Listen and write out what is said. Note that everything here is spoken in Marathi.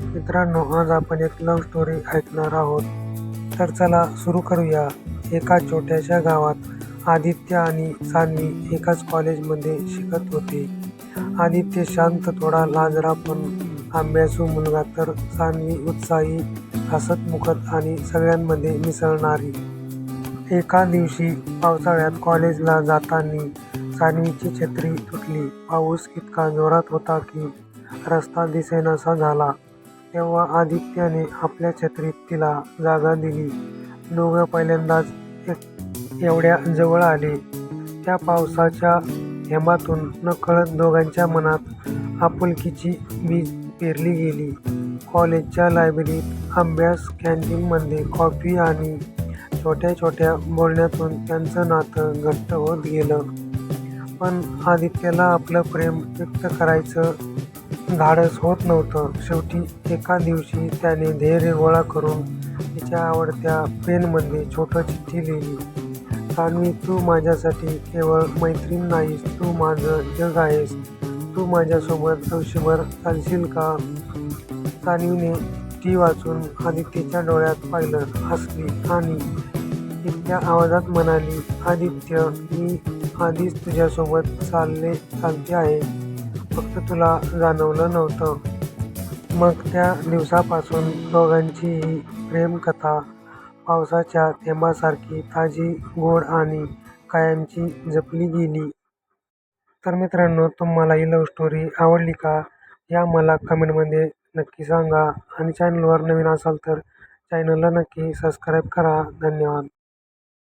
मित्रांनो आज आपण एक लव्ह स्टोरी ऐकणार आहोत. तर चला सुरू करूया. एका छोट्याशा गावात आदित्य आणि सान्वी एकाच कॉलेजमध्ये शिकत होते. आदित्य शांत थोडा लाजरा पण आंब्यासू मुलगा. तर सान्वी उत्साही हसत मुखत आणि सगळ्यांमध्ये मिसळणारी. एका दिवशी पावसाळ्यात कॉलेजला जाताना सान्वीची छत्री तुटली. पाऊस इतका जोरात होता की रस्ता दिसेनासा झाला. तेव्हा आदित्याने आपल्या छत्रीत तिला जागा दिली. दोघं पहिल्यांदाच एक एवढ्या जवळ आले. त्या पावसाच्या हेमातून नकळत दोघांच्या मनात आपुलकीची बीज पेरली गेली. कॉलेजच्या लायब्ररीत अभ्यास कॅन्टीनमध्ये कॉफी आणि छोट्या छोट्या बोलण्यातून त्यांचं नातं घट्ट होत गेलं. पण आदित्यला आपलं प्रेम व्यक्त करायचं धाडस होत नव्हतं. शेवटी एका दिवशी त्याने धैर्य गोळा करून तिच्या आवडत्या पेनमध्ये छोटं चिठ्ठी लिहिली. सान्वी तू माझ्यासाठी केवळ मैत्रीण नाहीस तू माझं जग आहेस. तू माझ्यासोबत आयुष्यभर चालशील का? सान्वीने ती वाचून आदित्यच्या डोळ्यात पाहिलं हसली आणि इतक्या आवाजात म्हणाली आदित्य मी आधीच तुझ्यासोबत चालले चालते आहे. फक्त तुला जाणवलं नव्हतं. मग त्या दिवसापासून दोघांची ही प्रेमकथा पावसाच्या थेंबासारखी ताजी गोड आणि कायमची जपली गेली. तर मित्रांनो तुम्हाला ही लव्ह स्टोरी आवडली का? या मला कमेंटमध्ये नक्की सांगा. आणि चॅनलवर नवीन असाल तर चॅनलला नक्की सबस्क्राईब करा. धन्यवाद.